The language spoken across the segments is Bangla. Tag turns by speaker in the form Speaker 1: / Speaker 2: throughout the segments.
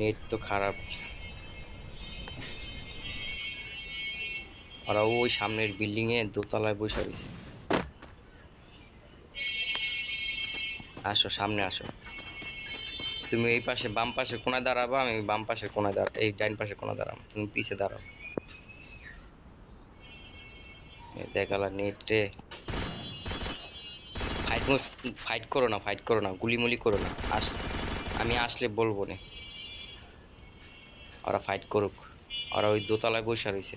Speaker 1: নেট তো খারাপ। ওরা ওই সামনের বিল্ডিং এ দোতলায় বসে রয়েছে। আসো, সামনে আসো। তুমি এই পাশে বাম পাশে কোনায় দাঁড়াবো, আমি বাম পাশে কোনায় দাঁড়া এই ডাইন পাশে কোনায় দাঁড়াবো। তুমি পিছে দাঁড়াও। এই দেখালা নেটে ফাইট ফাইট করো না ফাইট করো না, গুলিমুলি করো না। আস, আমি আসলে বলব না। ওরা ফাইট করুক। ওরা ওই দোতলায় বসে রয়েছে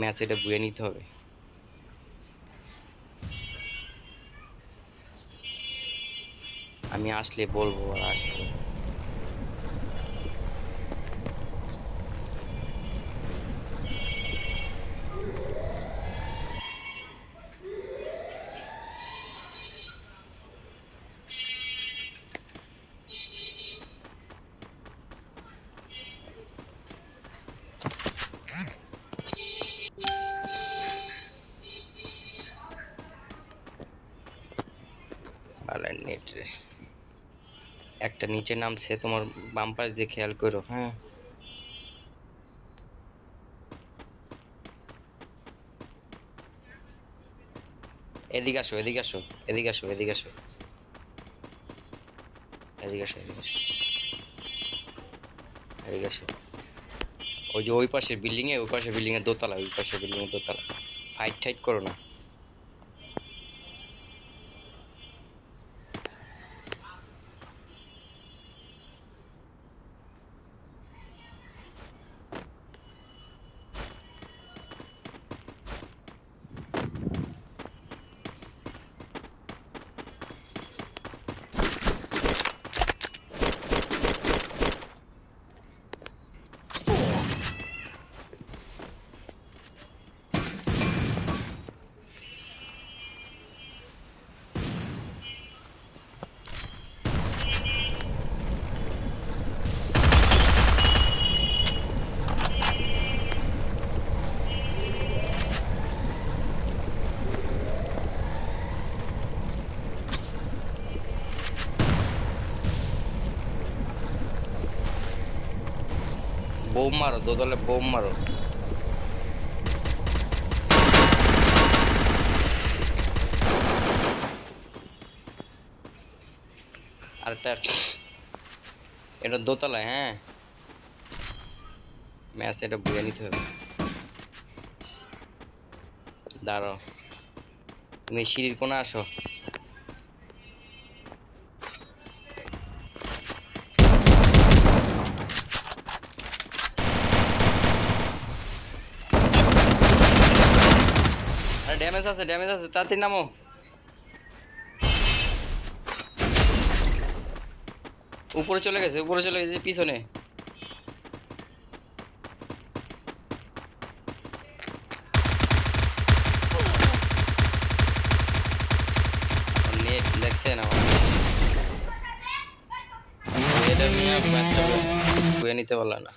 Speaker 1: ম্যাচ এটা বুয়ে নিতে হবে। আমি আসলে বলব ওরা আসলে। বালার নেট একটা নিচে নামছে, তোমার বাম পাশ দিয়ে খেয়াল করো হ্যাঁ। এদিকে আসো এদিকে আসো এদিকে আসো এদিকে আসো। এদিকে আসো এদিকে আসো। এদিকে আসো। ওই যে ওই পাশের বিল্ডিং এ ওই পাশের বিল্ডিং এর দোতলা, ওই পাশে বিল্ডিং এর দোতলা। ফাইট টাইট করো না। বোম মারো দোতলে বোম মারো আরেকটা। এটা দোতলায় হ্যাঁ? ম্যাচ এটা বুঝে নিতে হবে। দাঁড়াও। তুমি সিঁড়ির কোণে আসো। ড্যামেজ আছে ড্যামেজ আছে, তাড়াতাড়ি নামো। উপরে চলে গেছে, উপরে চলে গেছে, পিছনে। নেট দেখছেন আমার নিতে পারলাম না।